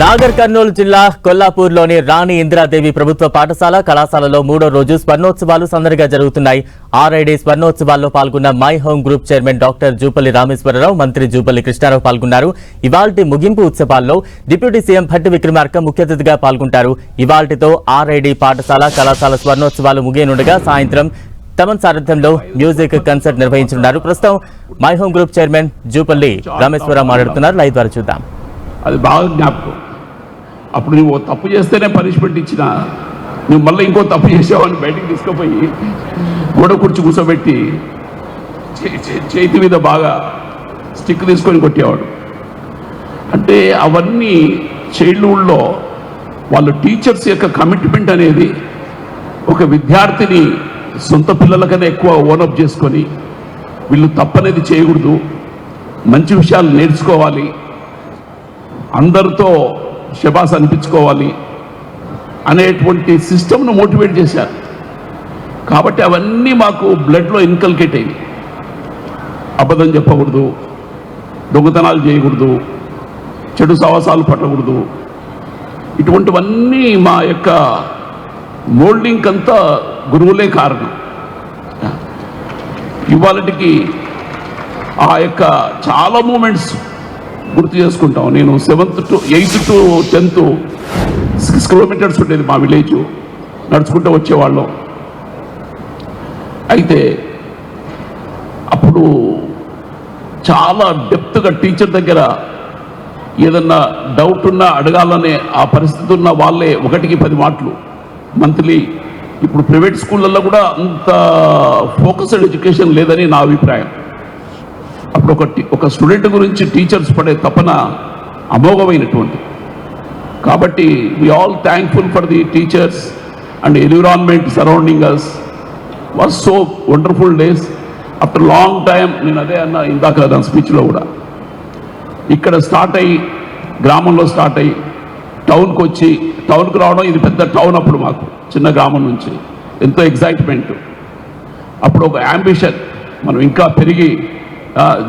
నాగర్ కర్నూలు జిల్లా కొల్లాపూర్లోని రాణి ఇందిరాదేవి ప్రభుత్వ పాఠశాల కళాశాలలో మూడో రోజు స్వర్ణోత్సవాలు సందడిగా జరుగుతున్నాయి. ఆర్ఐడి స్వర్ణోత్సవాల్లో పాల్గొన్న My Home Group chairman doctor Jupally Rameswararao మంత్రి జూపల్లి కృష్ణారావు పాల్గొన్నారు. ఇవాల్టి ముగింపు ఉత్సవాల్లో డిప్యూటీ సీఎం భట్టి విక్రమార్క ముఖ్య అతిథిగా పాల్గొంటారు. ఇవాల్టితో ఆర్ఐడి పాఠశాల కళాశాల స్వర్ణోత్సవాలు ముగియనుండగా సాయంత్రం తమన్ సారథ్యంలో మ్యూజిక్ కన్సర్ట్ నిర్వహించనున్నారు. ప్రస్తుతం My Home Group chairman Jupally Rameswararao మాట్లాడుతున్నారు. లైవ్ ద్వారా చూద్దాం. అది బాగా జ్ఞాపకం. అప్పుడు నువ్వు తప్పు చేస్తేనే పనిష్మెంట్ ఇచ్చిన. నువ్వు మళ్ళీ ఇంకో తప్పు చేసావని బయటికి తీసుకుపోయి గోడ కుర్చీ కూర్చోబెట్టి చే- చే- చేతి మీద బాగా స్టిక్ తీసుకొని కొట్టేవాడు. అంటే అవన్నీ చైల్డ్హుడ్లో వాళ్ళ టీచర్స్ యొక్క కమిట్మెంట్ అనేది ఒక విద్యార్థిని సొంత పిల్లలకన్నా ఎక్కువ ఓనప్ చేసుకొని వీళ్ళు తప్పనేది చేయకూడదు. మంచి విషయాలు నేర్చుకోవాలి. అందరితో శబాస్ అనిపించుకోవాలి అనేటువంటి సిస్టమ్ను మోటివేట్ చేశారు. కాబట్టి అవన్నీ మాకు బ్లడ్లో ఇన్కల్కేట్ అయ్యి అబద్ధం చెప్పకూడదు దొంగతనాలు చేయకూడదు చెడు సవాసాలు పట్టకూడదు. ఇటువంటివన్నీ మా యొక్క మోల్డింగ్ అంతా గురువులే కారణం. ఇవాళకి ఆ యొక్క చాలా మూమెంట్స్ గుర్తు చేసుకుంటాం. నేను seventh to eighth to tenth six kilometres ఉండేది మా విలేజ్ నడుచుకుంటూ వచ్చేవాళ్ళం. అయితే అప్పుడు చాలా డెప్త్గా టీచర్ దగ్గర ఏదన్నా డౌట్ ఉన్నా అడగాలనే ఆ పరిస్థితి ఉన్న వాళ్ళే ఒకటికి పది మాటలు. మంత్లీ ఇప్పుడు ప్రైవేట్ స్కూళ్ళల్లో కూడా అంత ఫోకస్డ్ ఎడ్యుకేషన్ లేదని నా అభిప్రాయం. అప్పుడు ఒక ఒక స్టూడెంట్ గురించి టీచర్స్ పడే తపన అమోఘమైనటువంటి కాబట్టి we all thankful for the teachers and environment surrounding us was so wonderful days after long time నేను అదే అన్న ఇందాక నా స్పీచ్లో కూడా. ఇక్కడ స్టార్ట్ అయ్యి గ్రామంలో స్టార్ట్ అయ్యి టౌన్కి వచ్చి టౌన్కి రావడం ఇది పెద్ద టౌన్ అప్పుడు మాకు చిన్న గ్రామం నుంచి. ఎంతో ఎగ్జైట్మెంట్ అప్పుడు ఒక యాంబిషన్ మనం ఇంకా పెరిగి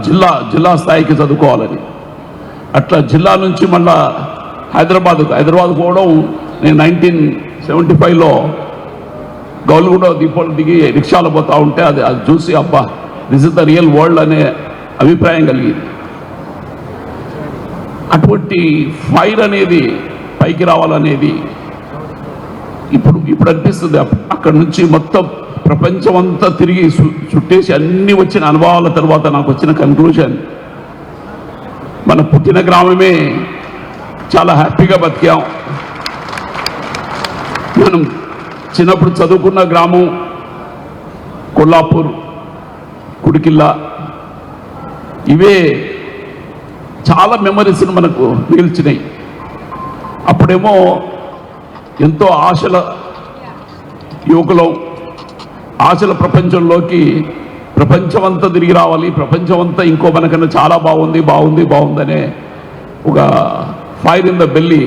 జిల్లా జిల్లా స్థాయికి చదువుకోవాలని అట్లా జిల్లా నుంచి మళ్ళా హైదరాబాద్ హైదరాబాద్ పోవడం నేను నైన్టీన్ సెవెంటీ ఫైవ్లో గౌలుగూడ దీపాలు దిగి రిక్షాలో పోతూ ఉంటే అది అది చూసి అబ్బా this is the real world అనే అభిప్రాయం కలిగింది. అటువంటి ఫైర్ అనేది పైకి రావాలనేది ఇప్పుడు ఇప్పుడు అనిపిస్తుంది. అక్కడ నుంచి మొత్తం ప్రపంచం అంతా తిరిగి చుట్టేసి అన్ని వచ్చిన అనుభవాల తర్వాత నాకు వచ్చిన కన్క్లూజన్ మన పుట్టిన గ్రామమే చాలా హ్యాపీగా బతికాం. మనం చిన్నప్పుడు చదువుకున్న గ్రామం కొల్లాపూర్ కుడికిల్లా. ఇవే చాలా మెమరీస్ని మనకు మిగిల్చినాయి అప్పుడేమో ఎంతో ఆశల యువకులం ఆశల ప్రపంచంలోకి ప్రపంచమంతా తిరిగి రావాలి. ప్రపంచమంతా ఇంకో మనకన్నా చాలా బాగుంది బాగుంది బాగుందనే ఒక ఫైర్ ఇన్ ద బెల్లి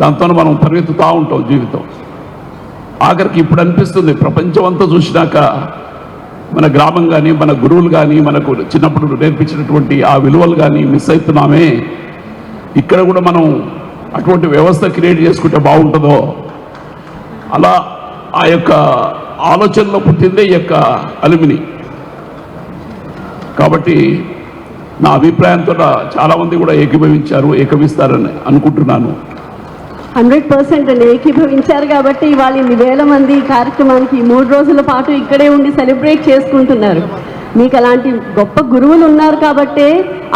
దాంతో మనం పరిగెత్తుతూ ఉంటాం జీవితం. ఆఖరికి ఇప్పుడు అనిపిస్తుంది ప్రపంచం అంతా చూసినాక మన గ్రామం కానీ మన గురువులు కానీ మనకు చిన్నప్పుడు నేర్పించినటువంటి ఆ విలువలు కానీ మిస్ అవుతున్నామే. ఇక్కడ కూడా మనం అటువంటి వ్యవస్థ క్రియేట్ చేసుకుంటే బాగుంటుందో? అలా ఆ యొక్క ఆలోచనలో పుట్టిందే ఈ యొక్క అలుమిని కాబట్టి నా అభిప్రాయంతో చాలామంది కూడా ఏకీభవించారు ఏకమిస్తారని అనుకుంటున్నాను. హండ్రెడ్ పర్సెంట్ అండి ఏకీభవించారు కాబట్టి ఇవాళ ఇన్ని వేల మంది ఈ కార్యక్రమానికి మూడు రోజుల పాటు ఇక్కడే ఉండి సెలబ్రేట్ చేసుకుంటున్నారు. మీకు అలాంటి గొప్ప గురువులు ఉన్నారు కాబట్టే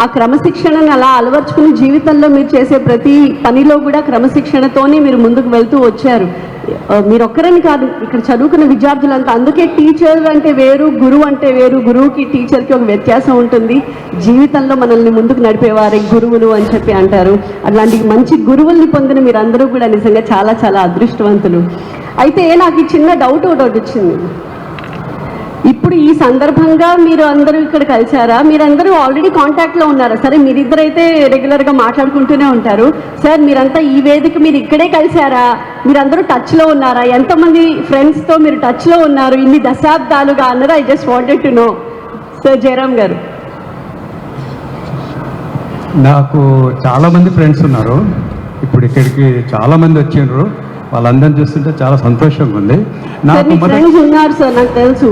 ఆ క్రమశిక్షణను అలా అలవర్చుకుని జీవితంలో మీరు చేసే ప్రతి పనిలో కూడా క్రమశిక్షణతోనే మీరు ముందుకు వెళ్తూ వచ్చారు. మీరు ఒక్కరని కాదు ఇక్కడ చదువుకున్న విద్యార్థులంతా. అందుకే టీచర్ అంటే వేరు గురువు అంటే వేరు. గురువుకి టీచర్కి ఒక వ్యత్యాసం ఉంటుంది. జీవితంలో మనల్ని ముందుకు నడిపేవారే గురువులు అని చెప్పి అంటారు. అలాంటి మంచి గురువుల్ని పొందిన మీరందరూ కూడా నిజంగా చాలా చాలా అదృష్టవంతులు. అయితే నాకు ఈ చిన్న డౌట్ ఒకటి వచ్చింది. ఇప్పుడు ఈ సందర్భంగా మీరు అందరూ ఇక్కడ కలిసారా మీరందరూ ఆల్రెడీ కాంటాక్ట్లో ఉన్నారా? సరే మీరిద్దరైతే రెగ్యులర్గా మాట్లాడుకుంటూనే ఉంటారు. సార్ మీరంతా ఈ వేదిక మీరు ఇక్కడే కలిసారా మీరందరూ టచ్లో ఉన్నారా? ఎంతమంది ఫ్రెండ్స్తో మీరు టచ్లో ఉన్నారు? ఇన్ని దశాబ్దాలుగా అన్నారు I just wanted to know sir Jayaram garu. నాకు చాలామంది ఫ్రెండ్స్ ఉన్నారు. ఇప్పుడు ఇక్కడికి చాలామంది వచ్చిండ్రు. వాళ్ళందరిని చూస్తుంటే చాలా సంతోషంగా ఉంది నాకు ఉన్నారు సార్ తెలుసు.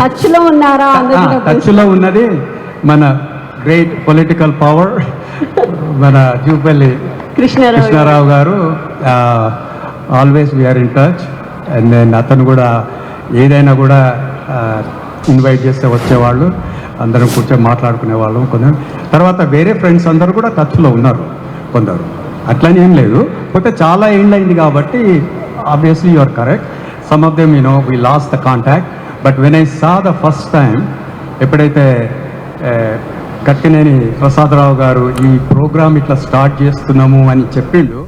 టచ్లో ఉన్నారా తెలుసు. టచ్లో ఉన్నది మన గ్రేట్ పొలిటికల్ పవర్ మన Jupally Krishnarao garu. Always we are in touch and then అతను కూడా ఏదైనా కూడా ఇన్వైట్ చేస్తే వచ్చేవాళ్ళు అందరం కూర్చొని మాట్లాడుకునేవాళ్ళం కొందరు తర్వాత వేరే ఫ్రెండ్స్ అందరూ కూడా టచ్లో ఉన్నారు కొందరు అట్లని ఏం లేదు పోతే చాలా ఎండ్ అయింది కాబట్టి obviously you are correct some of them you know we lost the contact but when I saw the first time ఎప్పుడైతే కట్టినేని ప్రసాదరావు గారు ఈ ప్రోగ్రామ్ ఇట్లా స్టార్ట్ చేస్తున్నాము అని చెప్పిండు